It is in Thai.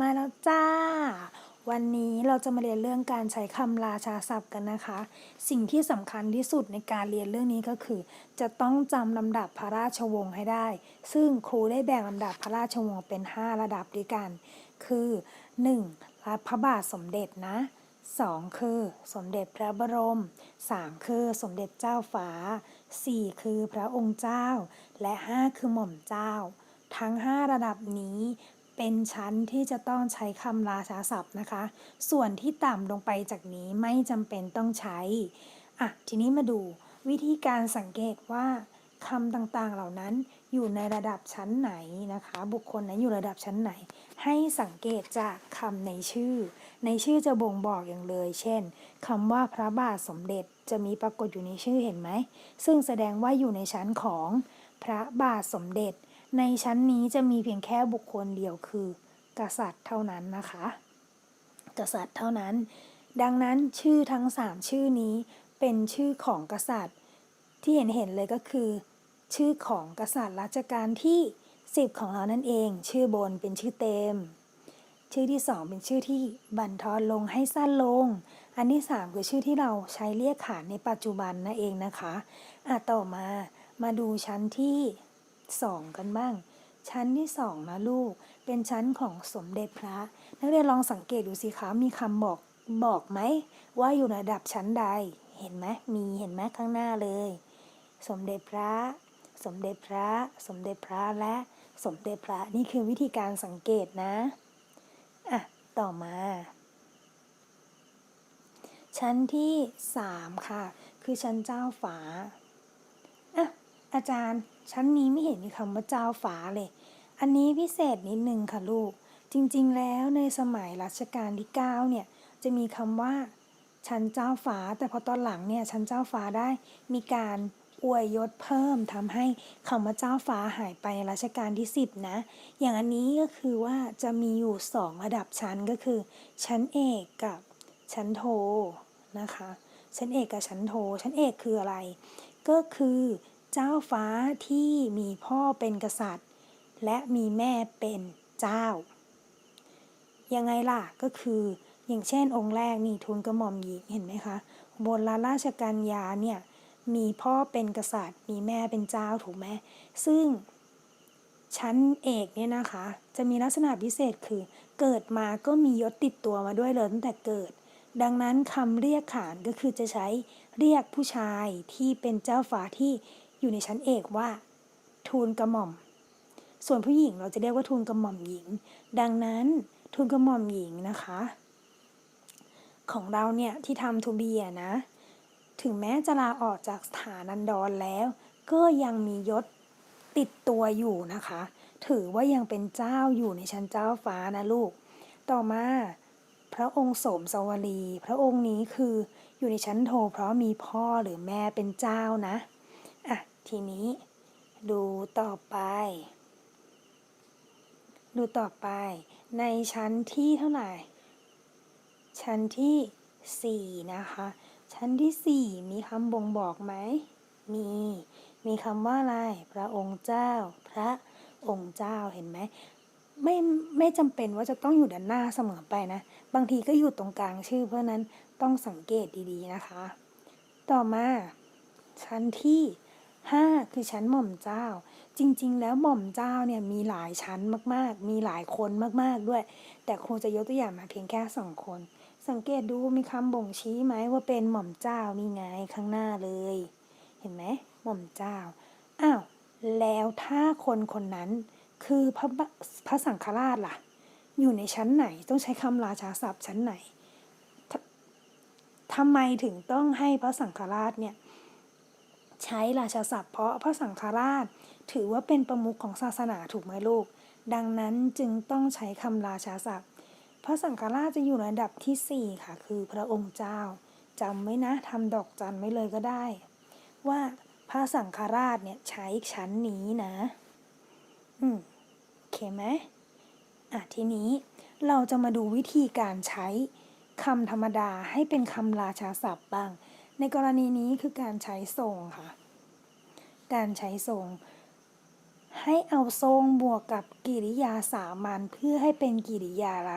มาแล้วจ้า วันนี้เราจะมาเรียนเรื่องการใช้คำราชาศัพท์กันนะคะ สิ่งที่สำคัญที่สุดในการเรียนเรื่องนี้ก็คือ จะต้องจำลำดับพระราชวงศ์ให้ได้ ซึ่งครูได้แบ่งลำดับพระราชวงศ์เป็น 5 ระดับด้วยกัน คือ 1. รัฐพระบาทสมเด็จนะ 2. คือ สมเด็จพระบรม 3. คือสมเด็จเจ้าฟ้า 4. คือพระองค์เจ้า และ 5 คือหม่อมเจ้า ทั้ง 5 ระดับนี้ เป็นชั้นที่จะต้องใช้คำราชาศัพท์นะคะ ส่วนที่ต่ำลงไปจากนี้ไม่จำเป็นต้องใช้ อะ ทีนี้มาดูวิธีการสังเกตว่าคำต่างๆเหล่านั้นอยู่ในระดับชั้นไหนนะคะ บุคคลนั้นอยู่ระดับชั้นไหน ให้สังเกตจากคำในชื่อ ในชื่อจะบ่งบอกอย่างเลย เช่นคำว่าพระบาทสมเด็จจะมีปรากฏอยู่ในชื่อเห็นไหม ซึ่งแสดงว่าอยู่ในชั้นของพระบาทสมเด็จ ในชั้นนี้จะมีเพียงแค่บุคคลเดียวคือ กษัตริย์เท่านั้นนะคะ กษัตริย์เท่านั้น ดังนั้นชื่อทั้งสามชื่อนี้เป็นชื่อของกษัตริย์ ที่เห็นเห็นเลยก็คือ ชื่อของกษัตริย์รัชกาลที่ 10 ของเรานั่นเอง ชื่อบนเป็นชื่อเต็ม ชื่อที่ 2 เป็นชื่อที่บันทอนลงให้สั้นลง อันที่ 3 คือชื่อที่เราใช้เรียกขานในปัจจุบันนั่นเองนะคะอะต่อมามาดูชั้นที่ 2 กันบ้าง ชั้นที่2นะลูก เป็นชั้นของสมเด็จพระ นักเรียนลองสังเกตดูสิคะ มีคำบอกบอกไหม ว่าอยู่ในระดับชั้นใด เห็นไหม มีเห็นไหมข้างหน้าเลย สมเด็จพระ สมเด็จพระ สมเด็จพระและสมเด็จพระนี่คือวิธีการสังเกตนะ อะ ต่อมา ชั้นที่ 3 ค่ะ คือชั้นเจ้าฝา อาจารย์ ชั้นนี้ไม่เห็นมีคำว่าเจ้าฝาเลย อันนี้พิเศษนิดนึงค่ะลูก จริงๆ แล้วในสมัยรัชกาลที่9เนี่ย จะมีคำว่า ชั้นเจ้าฟ้า แต่พอตอนหลังเนี่ย ชั้นเจ้าฟ้าได้มีการอวยยศเพิ่มทำให้คำว่าเจ้าฟ้าหายไปรัชกาลที่ 10 นะ อย่างอันนี้ก็คือว่าจะมีอยู่ 2 ระดับชั้นก็คือ ชั้นเอกกับชั้นโทนะคะ ชั้นเอกกับชั้นโท ชั้นเอกคืออะไร ก็คือ เจ้าฟ้าที่มีพ่อเป็นกษัตริย์ และมีแม่เป็นเจ้า ยังไงล่ะก็คืออย่างเช่นองค์แรกนี่ทูลกระหม่อมหญิงเห็นไหมคะบนลาราชกัญญาเนี่ยมีพ่อเป็นกษัตริย์ มีแม่เป็นเจ้าถูกไหมซึ่งชั้นเอกเนี่ยนะคะ จะมีลักษณะพิเศษคือ เกิดมาก็มียศติดตัวมาด้วยเลยตั้งแต่เกิด ดังนั้นคำเรียกขานก็คือจะใช้เรียกผู้ชายที่เป็นเจ้าฟ้าที่ อยู่ในชั้นเอกว่า ทูลกระหม่อม ส่วนผู้หญิงเราจะเรียกว่าทูลกระหม่อมหญิง ดังนั้นทูลกระหม่อมหญิงนะคะ ของเราเนี่ยที่ทำทูบีอะนะ ถึงแม้จะลาออกจากสถานันดรแล้ว ก็ยังมียศติดตัวอยู่นะคะ ถือว่ายังเป็นเจ้าอยู่ในชั้นเจ้าฟ้านะลูก ต่อมาพระองค์สมสวรี พระองค์นี้คืออยู่ในชั้นโทเพราะมีพ่อหรือแม่เป็นเจ้านะ ทีนี้ ดูต่อไป ดูต่อไป ในชั้นที่เท่าไหร่ ชั้นที่สี่นะคะ ชั้นที่สี่มีคำบ่งบอกไหม มี มีคำว่าอะไร พระองค์เจ้า พระองค์เจ้า เห็นไหม ไม่ ไม่จำเป็นว่าจะต้องอยู่ด้านหน้าเสมอไปนะ บางทีก็อยู่ตรงกลางชื่อ เพราะนั้นต้องสังเกตดีๆนะคะ ต่อมา ชั้นที่ ห้าคือชั้นหม่อมเจ้า จริง ๆ แล้วหม่อมเจ้าเนี่ยมีหลายชั้นมากๆ มีหลายคนมากๆด้วย แต่คงจะยกตัวอย่างมาเพียงแค่สองคน สังเกตดูมีคำบ่งชี้ไหมว่าเป็นหม่อมเจ้านี่ไงข้างหน้าเลย เห็นไหมหม่อมเจ้าอ้าวแล้วถ้าคนคนนั้นคือพระพระสังฆราชล่ะ อยู่ในชั้นไหนต้องใช้คำราชาศัพท์ชั้นไหนทำไมถึงต้องให้พระสังฆราชเนี่ย ใช้ราชาศัพท์เพราะพระสังฆราช ถือว่าเป็นประมุขของศาสนาถูกไหมลูก ดังนั้นจึงต้องใช้คำราชาศัพท์ พระสังฆราชจะอยู่ในระดับที่ 4 ค่ะ คือพระองค์เจ้าจำไว้นะทำดอกจันไว้เลยก็ได้ ว่าพระสังฆราชเนี่ยใช้ชั้นนี้นะ อืมโอเคไหมอะทีนี้เราจะมาดูวิธีการใช้คำธรรมดาให้เป็นคำราชาศัพท์บ้าง ในกรณีนี้คือการใช้ทรงค่ะ การใช้ทรง ให้เอาทรงบวกกับกริยาสามัญเพื่อให้เป็นกริยาละ